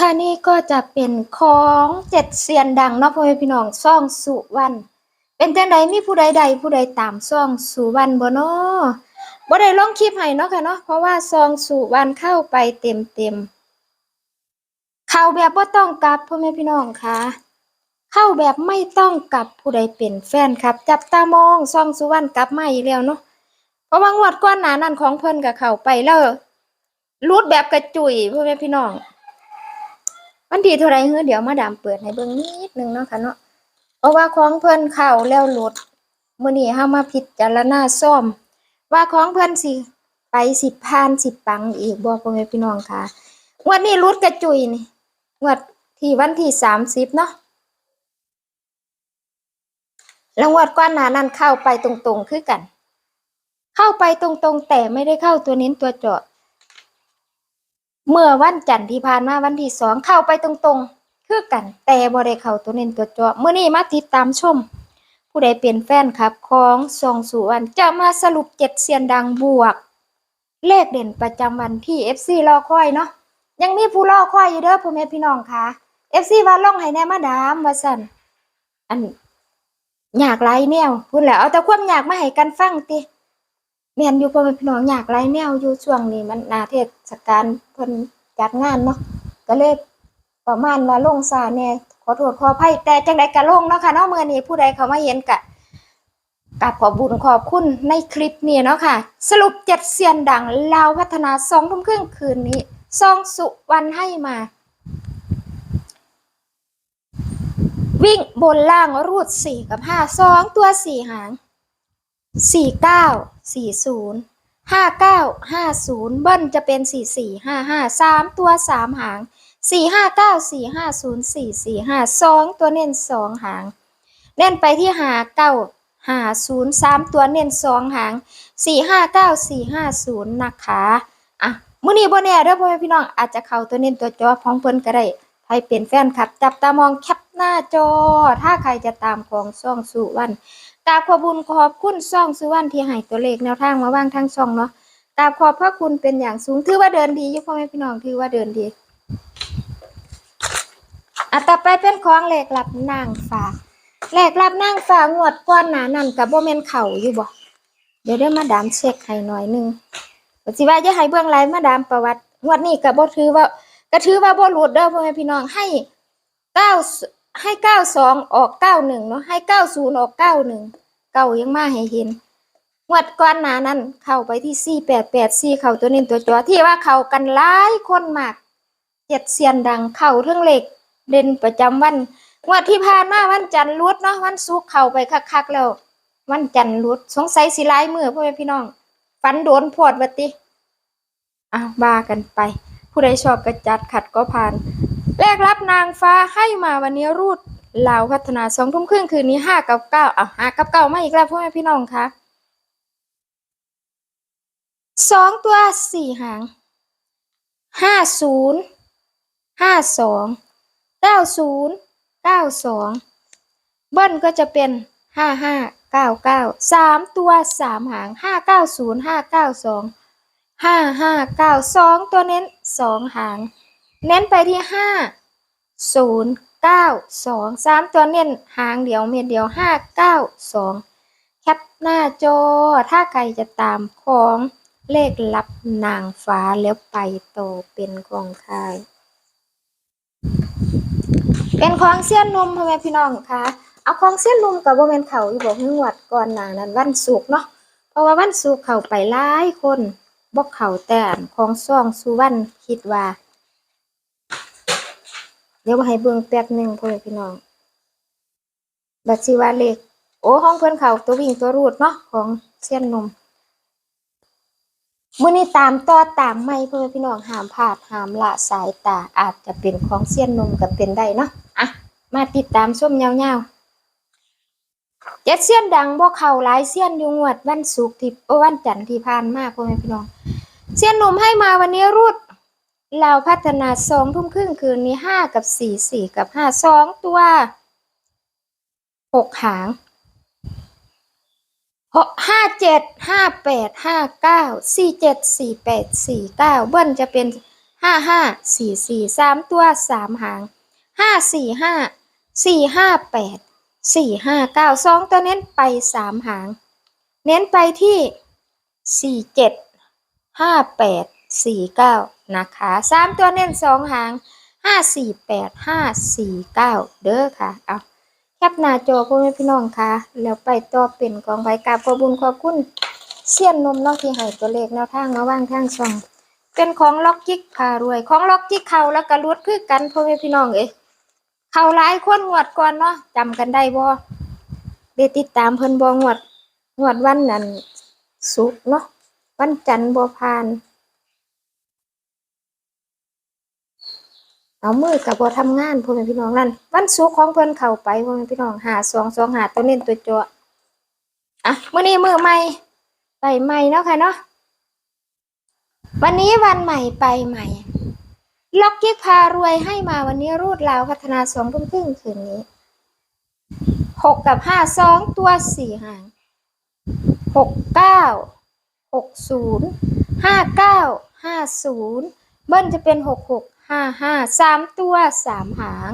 ค่ะนี่ก็จะเป็นของเจ็ดเซียนดังเนาะพ่อแม่พี่น้องซ่องสุวรรณเป็นจังใดมีผู้ใดใดผู้ใดตามซ่องสุวรรณบ่เนาะบ่ได้ลองคลิปให้เนาะค่ะเนาะเพราะว่าซองสุวรรณเข้าไปเต็มเต็มเข้าแบบบ่ต้องกลับพ่อแม่พี่น้องค่ะเข้าแบบไม่ต้องกลับผู้ใดเป็นแฟนครับ จับตามองซองสุวรรณกลับมาอีกแล้วเนาะเพราะว่างวดก่อนหนานั้นของเพิ่นก็เข้าไปแล้วรูดแบบกระจุยพ่อแม่พี่น้อง วันที่เท่าไรเฮ้อเดี๋ยวมาดามเปิดให้เบิ่งนิดนึงเนาะค่ะเนาะเพราะว่าของเพิ่อนเข้าแล้วหลุดมื้อนี้เฮามาพิจารณาซ่อม ว่าของเพิ่อนสิไปสิผ่านสิบปังอีกบ่พ่อแม่พี่น้องค่ะงวดนี้หลุดกระจุยนี่งวดที่วันที่30เนาะแล้วงวดก่อนหนานั้นเข้าไปตรงๆคือกัน เข้าไปตรงๆ แต่ไม่ได้เข้าตัวเน้นตัวเจาะ เมื่อวันจันทร์ที่ผ่านมาวันที่สองเข้าไปตรงๆ คือกันแต่บ่ได้เข้าตัวเน้นตัวจาะเมื่อนี้มาติดตามชม ผู้ใดเป็นแฟนคลับของซองสุวรรณจะมาสรุปเจ็ดเซียนดังบวก เลขเด่นประจำวันที่ FC รอคอยเนาะยังมีผู้รอคอยอยู่เด้อพ่อแม่พี่น้องค่ะ FC ว่าล่องให้แน่มาดามว่าซั่นอันอยากไล่แนวพูดแล้วเอาแต่ความอยากมาให้กันฟังติ แม่นอยู่พ่อแม่พี่น้องอยากไล่แนวอยู่ช่วงนี้มันนาเทศกาลเพิ่นจัดงานเนาะก็เลยประมาณว่าลงซาแหน่ขอโทษขออภัยแต่จังใดก็ลงเนาะค่ะเนาะมื้อนี้ผู้ใดเขามาเห็นกะกับขอบบุญขอบคุณในคลิปนี้เนาะค่ะ สรุปเจ็ดเซียนดังลาวพัฒนาสองทุ่มครึ่งคืนนี้ซองสุวรรณให้มา วิ่งบนล่างรูดสี่กับห้าสองตัวสี่หาง สี่เก้าสี่ศูนย์ห้าเก้าห้าศูนย์เบิ้ลจะเป็นสี่สี่ห้าห้าสามตัวสามหางสี่ห้าเก้าสี่ห้าศูนย์สี่สี่ห้าสองตัวเน้นสองหาง เน้นไปที่หาเก้าหาศูนย์สามตัวเน้นสองหางสี่ห้าเก้าสี่ห้าศูนย์นะคะอะมื้อนี้บ่แน่เด้อพ่อแม่พี่น้องอาจจะเข้าตัวเน้นตัวจอพร้อมเพิ่นก็ได้ใครเป็นแฟนคลับ จับตามองแคปหน้าจอ ถ้าใครจะตามของช่องสุวรรณ กราบขอบุญขอบคุณซ่องสุวรรณที่ให้ตัวเลขแนวทางมาว่างทั้งช่องเนาะกราบขอบพระคุณเป็นอย่างสูงถือว่าเดินดีอยู่พ่อแม่พี่น้องถือว่าเดินดีอะต่อไปเป็นของเลขลับนางฟ้าเลขลับนางฟ้างวดก้อนหนานั่นกับโบเมนเข่าอยู่บ่เดี๋ยวเดี๋ยวมาดามเช็คให้หน่อยนึงสิว่าจะให้เบื้องไลน์มาดามประวัติงวดนี้ก็บ่ถือว่าก็ถือว่าโบหลุดเด้อพ่อแม่พี่น้องให้เก้า ให้เก้าสองออกเก้าหนึ่งเนาะให้เก้าศูนย์ออกเก้าหนึ่งเก่ายังมาให้เห็นงวดก่อนหนานั้นเข้าไปที่สี่แปดแปดสี่เข้าตัวนี้ตัวจอที่ว่าเข้ากันหลายคนมากเจ็ดเซียนดังเข้าเรื่องเหล็กเด่นประจำวันงวดที่ผ่านมาวันจันทร์รุดเนาะวันศุกร์เข้าไปคักๆแล้ว วันจันทร์รุดสงสัยสิหลายมือพ่อแม่พี่น้องฝันโดนพอดบัดติอะบากันไป ผู้ใดชอบกระจัดขัดก็ผ่าน แรกรับนางฟ้าให้มาวันนี้รูดลาวพัฒนาสองทุ่มครึ่งคืนนี้ห้ากับเก้าอะห้ากับเก้ามาอีกแล้วพ่อแม่พี่น้องคะสองตัวสี่หางห้าศูนย์ห้าสองเก้าศูนย์เก้าสองเบิ้ลก็จะเป็นห้าห้าเก้าเก้าสามตัวสามหางห้าเก้าศูนย์ห้าเก้าสองห้าห้าเก้าสองตัวเน้นสองหาง เน้นไปที่ห้าศูนย์เก้าสองสามตัวเน้นหางเดียวเม็ดเดียวห้าเก้าสองแคปหน้าจอ ถ้าใครจะตามของเลขลับนางฟ้าแล้วไปโตเป็นของใครเป็นของเสี้ยนนมพ่อแม่พี่น้องคะเอาของเสี้ยนนมกับโบเมนเขาอยู่บอกหวดก่อนหนานั้นวันศุกเนาะเพราะว่าวันศุกเขาไปหลายคนบอกเขาแต่อันของซ่องสุวรรณคิดว่า เดี๋ยวมาให้เบิ่งแป๊บหนึ่งพ่อพี่น้อง บัตรชีวาเลขโอ้ห้องเพิ่อนเขาตัววิ่งตัวรูดเนาะของเส้ยนนมมื้อนี้ตามต่อตามไม่พ่อพี่น้องหามพลาดหามละสายตาอาจจะเป็นของเส้ยนนมก็เป็นได้เนาะอะมาติดตามชมยาวๆเจ็ดเสี้ยนดังบ่เขาหลายเสี้ยนอยู่งวดวันศุกร์ที่วันจันทร์ที่ผ่านมาพ่อแม่พี่น้องเสี้ยนนมให้มาวันนี้รูด เราพัฒนาสองทุ่มครึ่งคืนนี้ห้ากับสี่สี่กับห้าสองตัวหกหางหกห้าเจ็ดห้าแปดห้าเก้าสี่เจ็ดสี่แปดสี่เก้าเบิ้ลจะเป็นห้าห้าสี่สี่สามตัวสามหางห้าสี่ห้าสี่ห้าแปดสี่ห้าเก้าสองตัวเน้นไปสามหาง เน้นไปที่สี่เจ็ดห้าแปดสี่เก้า นะคะสามตัวเน้นสองหางห้าสี่แปดห้าสี่เก้าเด้อค่ะเอาแคปหน้าจอพ่อแม่พี่น้องค่ะ แล้วไปต่อเป็นกองใบกาบขอบุญขอบคุณเสี้ยนนมนอกที่ให้ตัวเลขแนวทางมาว่างทางช่องเป็นของล็อกจิกพารวย ของล็อกจิกเขาแล้วก็รุดคือกันพ่อแม่พี่น้องเอ้เขาหลายคนงวดก่อนเนาะจำกันได้บ่ได้ติดตามเพิ่นบ่งวดงวดวันนั้นศุกเนาะวันจันทร์บ่ผ่าน เอามือกับบ่ทำงานพ่อแม่พี่น้องนั่นวันศุกของเพิ่อนเข้าไปพ่อแม่พี่น้องหาสองสองหาตัวเน้นตัวจาะอะมื้อนี้มือใหม่ไปใหม่เนาะค่ะเนาะวันนี้วันใหม่ไปใหม่ ล็อกยิกพารวยให้มาวันนี้รูดลาวพัฒนาสองทุ่มครึ่งคืนนี้หกกับห้าสองตัวสี่หางหกเก้าหกศูนย์ห้าเก้าห้าศูนย์เบิ้ลจะเป็นหกหก ห้าห้าสามตัวสามหาง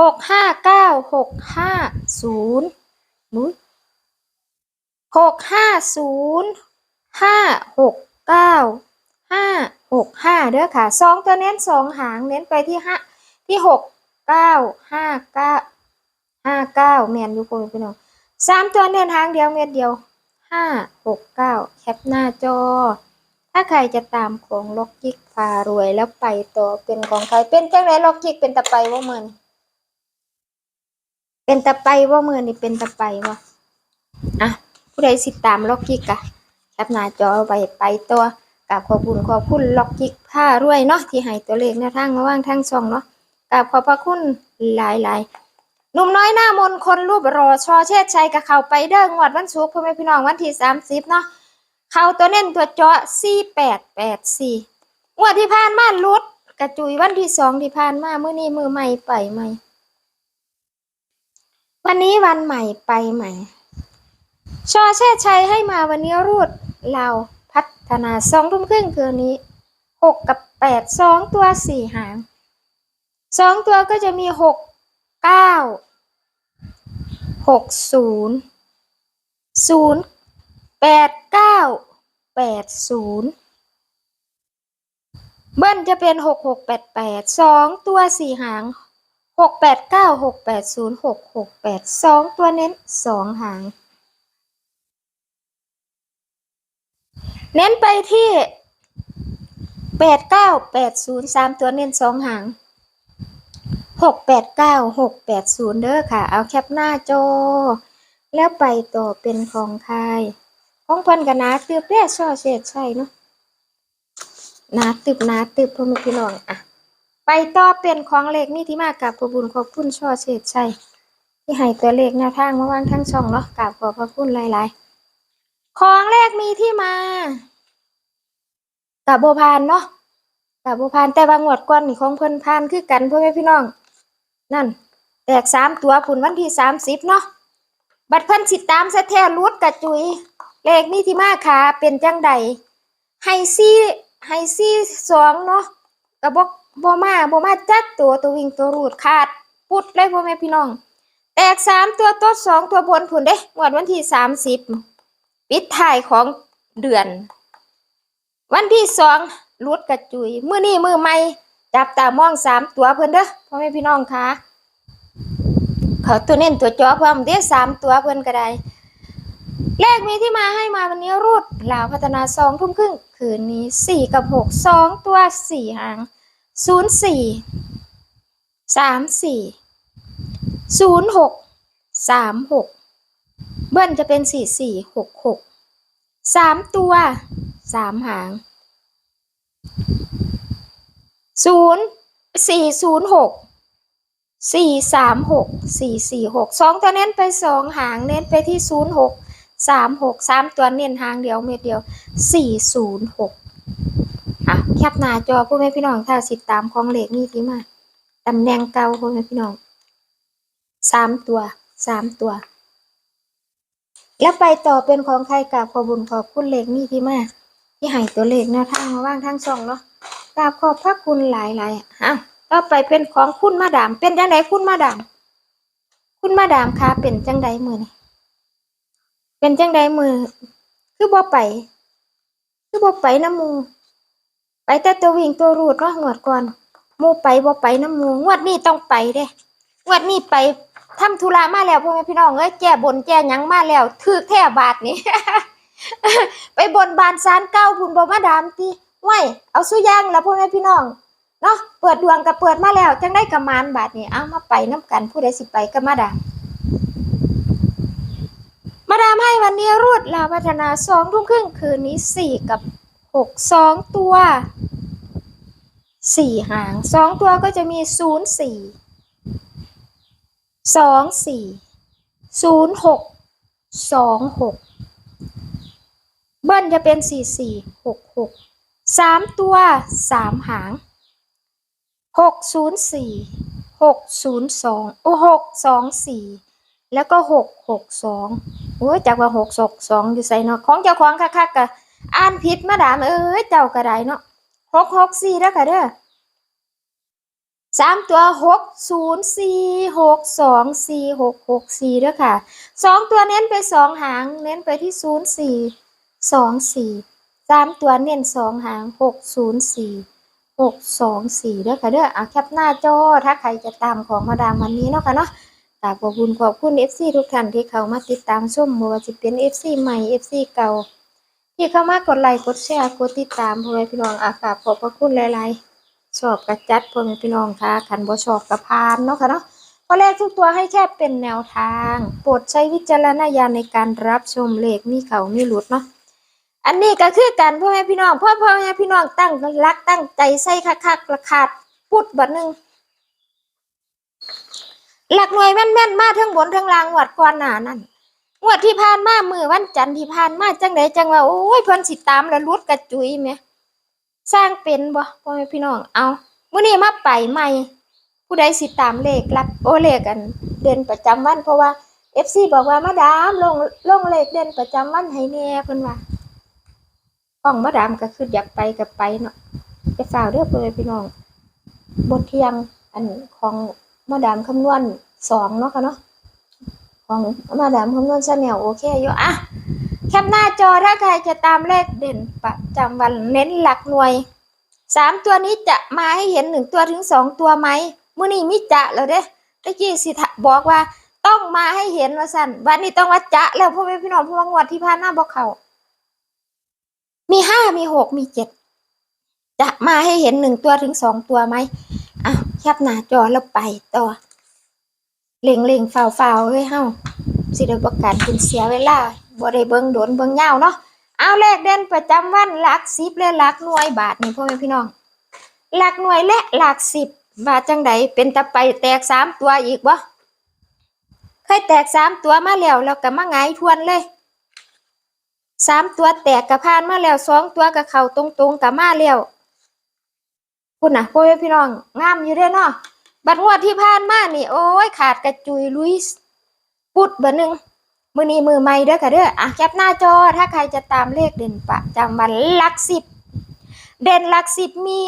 หกห้าเก้าหกห้าศูนย์นุ้ยหกห้าศูนย์ห้าหกเก้าห้าหกห้าเด้อค่ะสองตัวเน้นสองหางเน้นไปที่ห้าที่หกเก้าห้าเก้าห้าเก้าแมนยูคนพี่น้องสามตัวเน้นหางเดียวเม็ดเดียวห้าหกเก้าแคปหน้าจอ ถ้าใครจะตามของล็อกจิกพารวยแล้วไปต่อเป็นของใครเป็นจังไรล็อกจิกเป็นตะไปว่ามือนเป็นตะไปว่ามือนนี่เป็นตะไปวะอะผู้ใดสิตามล็อกจิกอะแคปหน้าจอไปไปตัวกับขอบคุณขอบคุณล็อกกิกผ้ารวยเนาะที่ให้ตัวเลขแนวทางมาว่างทางช่องเนาะกับขอบพระคุณหลายหลายๆหนุ่มน้อยหน้ามนคนรูปรอชอเชษชัยกับเขาไปเด้องวดวันศุกร์พ่อแม่พี่น้องวันที่สามสิบเนาะ เขาตัวเน้นตัวเจาะสี่แปดแปดสี่งวดที่ผ่านมาลุดกระจุยวันที่สองที่ผ่านมาเมื้อนี้มือใหม่ไปใหม่ วันนี้วันใหม่ไปใหม่ ชอเชษชัยให้มาวันนี้รูดเราพัฒนาสองทุ่มครึ่งคืนนี้หกกับแปดสองตัวสี่หางสองตัวก็จะมีหกเก้าหกศูนย์ศูนย์ แปดเก้าแปดศูนย์เบิ้ลจะเป็นหกหกแปดแปดสองตัวสี่หางหกแปดเก้าหกแปดศูนย์หกหกแปดสองตัวเน้นสองหาง เน้นไปที่แปดเก้าแปดศูนย์สามตัวเน้นสองหางหกแปดเก้าหกแปดศูนย์เด้อค่ะ เอาแคปหน้าจอ แล้วไปต่อเป็นของใคร ของเพันกันนาตืบแร่ช่อเศษใช่เนาะนาตึบนาตึบพ่อแม่พี่น้องอะไปต่อเป็นของเลขนี่ที่มากับขอบุญขอบคุณช่อเศษใช่ที่ให้ตัวเลขแนวทางมาวางทั้งช่องเนาะกราบขอบพระคุณหลายๆ ของแรกมีที่มากับโบพานเนาะกับโบพานแต่บางงวดก่อนนี่ของเพิ่นพานคือกันพ่อแม่พี่น้อง นั่น แตกสามตัวผุนวันที่สามสิบเนาะบัดเพิ่นสิตามสะแท้รูดกระจุย เลขนี่ที่มาขาเป็นจังใดไฮซี่ไฮซี่สองเนาะกระบอกบ่มาบ่มาจักตัวตัววิ่งตัวรูดขาดปุดเลยพ่อแม่พี่น้อง แตกสามตัวต้นสองตัวบนผุนเด้งวดวันที่สามสิบปิดท้ายของเดือน วันที่สองรุดกระจุยมือนี้มือใหม่จับตามองสามตัวเพิ่อนเด้อพ่อแม่พี่น้องคะเขาตัวเน้นตัวจอพร้อมเด้สามตัวเพิ่อนก็ได้ เลขมีที่มาให้มาวันนี้รูดลาวพัฒนาสองทุ่มครึ่ง คืนนี้สี่กับหกสองตัวสี่หางศูนย์สี่สามสี่ศูนย์หกสามหกเบิ้ลจะเป็นสี่สี่หกหกสามตัวสามหางศูนย์สี่ศูนย์หกสี่สามหกสี่สี่หกสองตัวเน้นไปสองหางเน้นไปที่ศูนย์หก สามหกสามตัวเน้นหางเดียวเม็ดเดียวสี่ศูนย์หกอะแคปหน้าจอพ่อแม่พี่น้องถ้าสิตามของเหลขนี่ที่มาตำแหน่งเก่าพ่อแม่พี่น้องสามตัวสามตัว แล้วไปต่อเป็นของใครกับขอบุญขอบคุณเหลขนี่ที่มาที่ให้ตัวเลขแนวทางมาว่างทางช่องเนาะกราบขอบพระคุณหลายหลายอ้าวต่อไปเป็นของคุณมาดาม เป็นจังไดคุณมาดาม คุณมาดามคะเป็นจังไดมือนี่ เป็นจังไดมือ คือบ่ไป คือบ่ไปน้ำมู ไปแต่ตัววิ่งตัวรูดเนาะงวดก่อนมูไปบ่ไปน้ำมูงวดนี้ต้องไปเด้งวดนี้ไปทำธุระมาแล้วพ่อแม่พี่น้องเอ้ยแก้บนแก้หยังมาแล้วถือแท้บาทนี่ไปบนบานซานเก้าพุ่นบ่มาดามติไว้เอาสุอยางแล้วพ่อแม่พี่น้องเนาะเปิดดวงก็เปิดมาแล้วจังได้กระมานบาทนี่เอามาไปน้กันผู้ใดสิไปก็มาดาม ดามให้วันนี้รวดลาพัฒนาสองทุ่มครึ่งคืนนี้สี่กับหกสองตัวสี่หางสองตัวก็จะมีศูนย์สี่สองสี่ศูนย์หกสองหกเบิ้ลจะเป็นสี่สี่หกหกสามตัวสามหางหกศูนย์สี่หกศูนย์สองโอ้หกสองสี่แล้วก็หกหกสอง โอ้ยจากว่าหกศกสองอยู่ใส่เนาะของเจ้าของคักๆกะอ่านผิดมาดามเอ้ยเจ้าก็ได้เนาะหกหกสี่แล้วค่ะเด้อสามตัวหกศูนย์สี่หกสองสี่หกหกสี่ด้อค่ะสองตัวเน้นไปสองหาง เน้นไปที่ศูนย์สี่สองสี่สามตัวเน้นสองหางหกศูนย์สี่หกสองสี่ด้อค่ะเด้อเอาแคปหน้าจอถ้าใครจะตามของมาดามวันนี้เนาะค่ะเนาะ กราบขอบคุณขอบคุณ FC ทุกท่านที่เข้ามาติดตามชมบ่ว่าจะเป็น FC ใหม่ FC เก่า ที่เข้ามากดไลค์กดแชร์กดติดตามพ่อแม่พี่น้องอากราบขอบพระคุณหลายๆชอบกระจัดพ่อแม่พี่น้องค่ะคันบ่ชอบกระพานเนาะค่ะเนาะพอแรกทุกตัวให้แค่เป็นแนวทาง โปรดใช้วิจารณญาณในการรับชมเลขมีเขามีหลุดเนาะอันนี้ก็คือการพ่อแม่พี่น้องพ่อพ่อแม่พี่น้องตั้งรักตั้งใจใส่คักๆราคาดพุดบัดหนึ่ง หลักหน่วยแม่นๆมาทั้งบนทั้งล่างงวดก่อนหน้านั่นงวดที่ผ่านมามือวันจันทร์ที่ผ่านมาจังไดจังว่าโอ้ยเพิ่นสิตามแล้วรุดกระจุยแหมสร้างเป็นบ่พ่อแม่พี่น้องเอามื้อนี้มาไปใหม่ ผู้ใดสิตามเลขลักโอเลขกัน เด่นประจำวันเพราะว่า FC บอกว่ามาดามลงลงเลขเด่นประจำวันให้แน่เพิ่นว่าของมาดามก็คืออยากไปก็ไปเนาะจะฝ่าวเด้อพ่อแม่พี่น้องบทเที่ยงอันของ มาดามคำนวณสองเนาะค่ะเนาะของมาดามคำนวณชาแนลโอเคอยู่อะแคปหน้าจอถ้าใครจะตามเลขเด่นประจำวันเน้นหลักหน่วยสามตัวนี้จะมาให้เห็นหนึ่งตัวถึงสองตัวไหมมื่อนี้มิจะแล้วเด้ตะกี้สิทะบอกว่าต้องมาให้เห็นว่าสั่นวันนี้ต้องว่าจะแล้วพ่อแม่พี่น้องพราะว่างวดที่ผ่านหน้าบอกเขามีห้ามีหกมีเจ็ดจะมาให้เห็นหนึ่งตัวถึงสองตัวไหม แคปหน้าจอแล้วไปต่อเล็งเล็งฝ่าวฝ่าวเฮ้ยเฮาสิได้ประกันเป็นเสียเวลาบ่ได้เบิ่งโดนเบิ่งยาวเนาะเอาเลขเด่นประจำวันหลักสิบและหลักหน่วยบาทนี่พ่อแม่พี่น้องหลักหน่วยและหลักสิบบาทจังใดเป็นตะไปแตกสามตัวอีกบ่เคยแตกสามตัวมาแล้วแล้วก็มาหงทวนเลยสามตัวแตกกระพานมาแล้วสองตัวก็เข้าตรงๆกับมาแล้ว คุณนะพ่อแม่พี่น้องงามอยู่เด้เนาะบัดงวดที่ผ่านมานี่ โอ้ยขาดกระจุยลุยส์ปุดบัดหนึงมือนี้มือใหม่เด้อค่ะเด้ออะแคปหน้าจอถ้าใครจะตามเลขเด่นประจำวันหลักสิบเด่นหลักสิบมี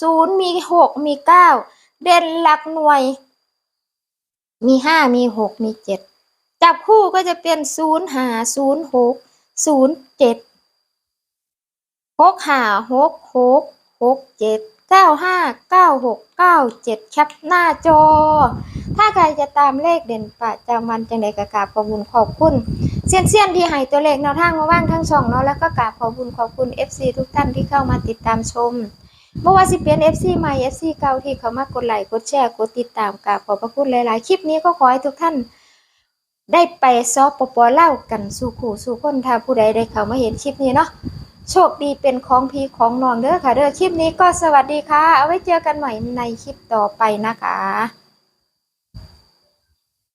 ศูนย์มีหกมีเก้าเด่นหลักหน่วย มีห้ามีหกมีเจ็ดจับคู่ก็จะเป็นศูนย์หาศูนย์หกศูนย์เจ็ดหกหาหกหกหกเจ็ด เก้าห้าเก้าหกเก้าเจ็ดแคปหน้าจอ ถ้าใครจะตามเลขเด่นประจำวันจังใดก็กราบขอบคุณขอบคุณเซียนเซียนที่ให้ตัวเลขแนวทางมาว่างทั้งช่องเนาะแล้วก็กราบขอบคุณขอบคุณ FC ทุกท่านที่เข้ามาติดตามชมเมื่อว่าสิเป็น FC ใหม่ FC เก่าที่เขามากดไลค์กดแชร์กดติดตามกราบขอบพระคุณหลายๆ คลิปนี้ก็ขอให้ทุกท่านได้ไปซอปปเล่ากันสู่ขู่สู่คนถ้าผู้ใดได้เข้ามาเห็นคลิปนี้เนาะ โชคดีเป็นของพีของน้องเด้อค่ะเด้อคลิปนี้ก็สวัสดีค่ะ เอาไว้เจอกันใหม่ในคลิปต่อไปนะคะ